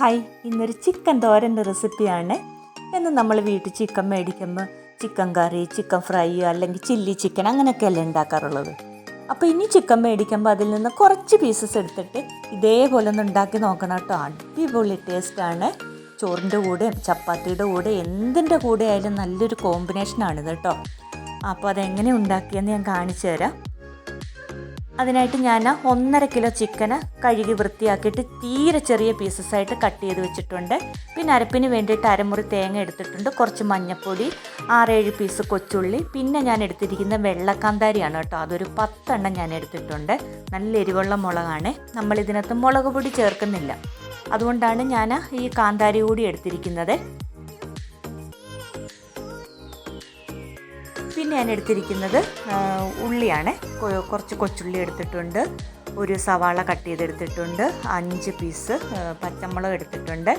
Hi ഇന്നൊരു chicken തോരന്റെ റെസിപ്പിയാണ്. എന്ന് നമ്മൾ വീട്ടിൽ ചിക്കൻ മേടിക്കുമ്പോൾ ചിക്കൻ കറി ചിക്കൻ ഫ്രൈ അല്ലെങ്കിൽ ചില്ലി ചിക്കൻ അങ്ങനെയൊക്കെയല്ലേ ഉണ്ടാക്കാറുള്ളത്. അപ്പോൾ ഇനി ചിക്കൻ മേടിക്കുമ്പോൾ അതിൽ നിന്ന് കുറച്ച് പീസസ് എടുത്തിട്ട് ഇതേപോലെ ഒന്ന് ഉണ്ടാക്കി നോക്കണം കേട്ടോ. അടിപൊളി ടേസ്റ്റാണ്. ചോറിന്റെ കൂടെയും ചപ്പാത്തിയുടെ കൂടെ എന്തിന്റെ കൂടെ ആയാലും നല്ലൊരു കോമ്പിനേഷനാണിത് കേട്ടോ. അപ്പോൾ അതെങ്ങനെ ഉണ്ടാക്കിയെന്ന് ഞാൻ കാണിച്ചു തരാം. അതിനായിട്ട് ഞാൻ ഒന്നര കിലോ ചിക്കന് കഴുകി വൃത്തിയാക്കിയിട്ട് തീരെ ചെറിയ പീസസ് ആയിട്ട് കട്ട് ചെയ്ത് വെച്ചിട്ടുണ്ട്. പിന്നെ അരപ്പിന് വേണ്ടിയിട്ട് അരമുറി തേങ്ങ എടുത്തിട്ടുണ്ട്. കുറച്ച് മഞ്ഞൾപ്പൊടി ആറേഴ് പീസ് കൊച്ചുള്ളി. പിന്നെ ഞാൻ എടുത്തിരിക്കുന്ന വെള്ളക്കാന്താരിയാണ് കേട്ടോ. അതൊരു പത്തെണ്ണം ഞാൻ എടുത്തിട്ടുണ്ട്. നല്ല എരിവുള്ള മുളകാണ്. നമ്മൾ ഇതിനകത്ത് മുളക് പൊടി ചേർക്കുന്നില്ല. അതുകൊണ്ടാണ് ഞാൻ ഈ കാന്താരി കൂടി എടുത്തിരിക്കുന്നത്. പിന്നെ ഞാൻ എടുത്തിരിക്കുന്നത് ഉള്ളിയാണ്. കുറച്ച് കൊച്ചുള്ളി എടുത്തിട്ടുണ്ട്. ഒരു സവാള കട്ട് ചെയ്തെടുത്തിട്ടുണ്ട്. അഞ്ച് പീസ് പച്ചമുളക് എടുത്തിട്ടുണ്ട്.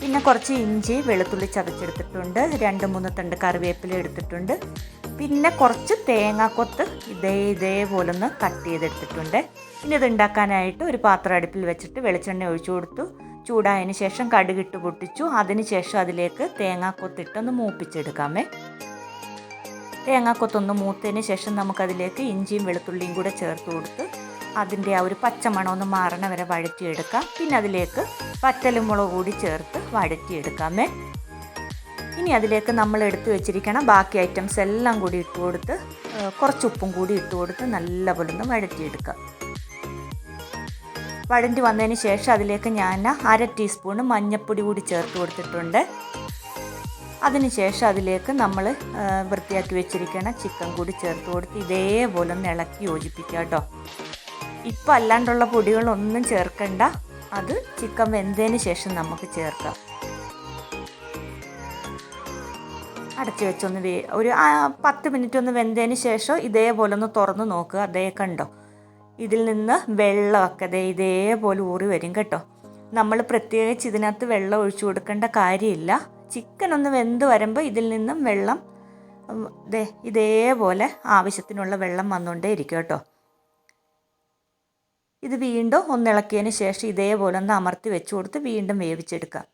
പിന്നെ കുറച്ച് ഇഞ്ചി വെളുത്തുള്ളി ചതച്ചെടുത്തിട്ടുണ്ട്. രണ്ട് മൂന്ന് തണ്ട് കറിവേപ്പില എടുത്തിട്ടുണ്ട്. പിന്നെ കുറച്ച് തേങ്ങാക്കൊത്ത് ഇതേ ഇതേപോലെ ഒന്ന് കട്ട് ചെയ്തെടുത്തിട്ടുണ്ട്. പിന്നെ ഇത് ഉണ്ടാക്കാനായിട്ട് ഒരു പാത്രം അടുപ്പിൽ വെച്ചിട്ട് വെളിച്ചെണ്ണ ഒഴിച്ചു കൊടുത്തു. ചൂടായതിന് ശേഷം കടുകിട്ട് പൊട്ടിച്ചു. അതിന് ശേഷം അതിലേക്ക് തേങ്ങാക്കൊത്തിട്ടൊന്ന് മൂപ്പിച്ചെടുക്കാമേ. തേങ്ങാക്കൊത്തൊന്ന് മൂത്തതിന് ശേഷം നമുക്കതിലേക്ക് ഇഞ്ചിയും വെളുത്തുള്ളിയും കൂടെ ചേർത്ത് കൊടുത്ത് അതിന്റെ ആ ഒരു പച്ചമണം ഒന്ന് മാറണ വരെ വഴറ്റിയെടുക്കാം. പിന്നെ അതിലേക്ക് വറ്റലുമുളക് കൂടി ചേർത്ത് വഴറ്റിയെടുക്കാമേ ഇനി അതിലേക്ക് നമ്മൾ എടുത്ത് വെച്ചിരിക്കണം ബാക്കി ഐറ്റംസ് എല്ലാം കൂടി ഇട്ട് കൊടുത്ത് കുറച്ച് ഉപ്പും കൂടി ഇട്ട് കൊടുത്ത് നല്ലപോലെ ഒന്ന് വഴറ്റിയെടുക്കാം. വഴണ്ടി വന്നതിന് ശേഷം അതിലേക്ക് ഞാൻ അര ടീസ്പൂണ് മഞ്ഞൾപ്പൊടി കൂടി ചേർത്ത് കൊടുത്തിട്ടുണ്ട്. അതിനുശേഷം അതിലേക്ക് നമ്മൾ വൃത്തിയാക്കി വെച്ചിരിക്കണ ചിക്കൻ കൂടി ചേർത്ത് കൊടുത്ത് ഇതേപോലെ ഒന്ന് ഇളക്കി യോജിപ്പിക്കുക കേട്ടോ ഇപ്പം അല്ലാണ്ടുള്ള പൊടികളൊന്നും ചേർക്കണ്ട. അത് ചിക്കൻ വെന്തതിന് ശേഷം നമുക്ക് ചേർക്കാം. അടച്ചു വെച്ചൊന്ന് വേ ഒരു പത്ത് മിനിറ്റ് ഒന്ന് വെന്തതിന് ശേഷം ഇതേപോലെ ഒന്ന് തുറന്ന് നോക്കുക. അതേ കണ്ടോ? ഇതിൽ നിന്ന് വെള്ളമൊക്കെ ദേ ഇതേപോലെ ഊറി വരും കേട്ടോ. നമ്മൾ പ്രത്യേകിച്ച് ഇതിനകത്ത് വെള്ളം ഒഴിച്ചു കൊടുക്കേണ്ട കാര്യമില്ല. ചിക്കൻ ഒന്ന് വെന്ത് വരുമ്പോൾ ഇതിൽ നിന്നും വെള്ളം ദേ ഇതേപോലെ ആവശ്യത്തിനുള്ള വെള്ളം വന്നുകൊണ്ടേ ഇരിക്കും കേട്ടോ. ഇത് വീണ്ടും ഒന്നിളക്കിയതിന് ശേഷം ഇതേപോലെ ഒന്ന് അമർത്തി വെച്ച് കൊടുത്ത് വീണ്ടും വേവിച്ചെടുക്കാം.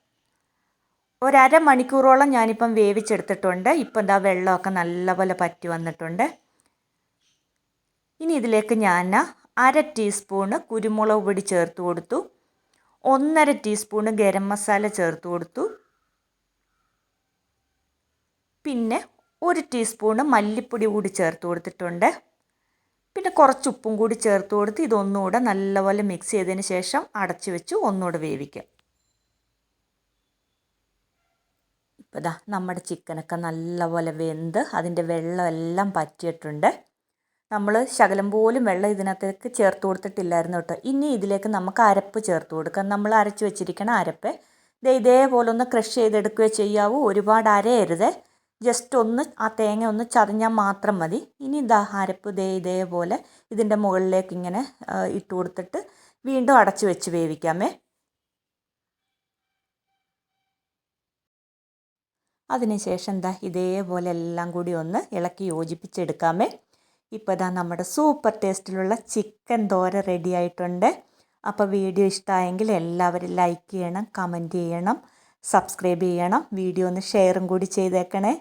ഒരര മണിക്കൂറോളം ഞാനിപ്പം വേവിച്ചെടുത്തിട്ടുണ്ട്. ഇപ്പം എന്താ വെള്ളമൊക്കെ നല്ലപോലെ പറ്റി വന്നിട്ടുണ്ട്. ഇനി ഇതിലേക്ക് ഞാൻ അര ടീസ്പൂണ് കുരുമുളക് പൊടി ചേർത്ത് കൊടുത്തു. ഒന്നര ടീസ്പൂണ് ഗരം മസാല ചേർത്ത് കൊടുത്തു. പിന്നെ ഒരു ടീസ്പൂണ് മല്ലിപ്പൊടി കൂടി ചേർത്ത് കൊടുത്തിട്ടുണ്ട്. പിന്നെ കുറച്ച് ഉപ്പും കൂടി ചേർത്ത് കൊടുത്ത് ഇതൊന്നുകൂടെ നല്ലപോലെ മിക്സ് ചെയ്തതിന് ശേഷം അടച്ചു വെച്ച് ഒന്നുകൂടെ വേവിക്കാം. ഇപ്പോൾ ഇതാ നമ്മുടെ ചിക്കനൊക്കെ നല്ലപോലെ വെന്ത് അതിന്റെ വെള്ളമെല്ലാം പറ്റിയിട്ടുണ്ട്. നമ്മൾ ശകലം പോലും വെള്ളം ഇതിനകത്തേക്ക് ചേർത്ത് കൊടുത്തിട്ടില്ലായിരുന്നു കേട്ടോ. ഇനി ഇതിലേക്ക് നമുക്ക് അരപ്പ് ചേർത്ത് കൊടുക്കാം. നമ്മൾ അരച്ച് വെച്ചിരിക്കണ അരപ്പ് ദേ ഇതേപോലെ ഒന്ന് ക്രഷ് ചെയ്തെടുക്കുകയോ ചെയ്യാവൂ. ഒരുപാട് അരയരുത്. ജസ്റ്റ് ഒന്ന് ആ തേങ്ങ ഒന്ന് ചതഞ്ഞാൽ മാത്രം മതി. ഇനി ഇതാ അരപ്പ് ദേ ഇതേപോലെ ഇതിന്റെ മുകളിലേക്ക് ഇങ്ങനെ ഇട്ട് കൊടുത്തിട്ട് വീണ്ടും അടച്ച് വെച്ച് വേവിക്കാമേ. അതിനുശേഷം എന്താ ഇതേപോലെ എല്ലാം കൂടി ഒന്ന് ഇളക്കി യോജിപ്പിച്ചെടുക്കാമേ. ഇപ്പോൾ ഇതാ നമ്മുടെ സൂപ്പർ ടേസ്റ്റിലുള്ള ചിക്കൻ തോര റെഡി ആയിട്ടുണ്ട്. അപ്പോൾ വീഡിയോ ഇഷ്ടമായെങ്കിൽ എല്ലാവരും ലൈക്ക് ചെയ്യണം കമന്റ് ചെയ്യണം. സബ്സ്ക്രൈബ് ചെയ്യണം വീഡിയോ ഒന്ന് ഷെയറും കൂടി ചെയ്തേക്കണേ.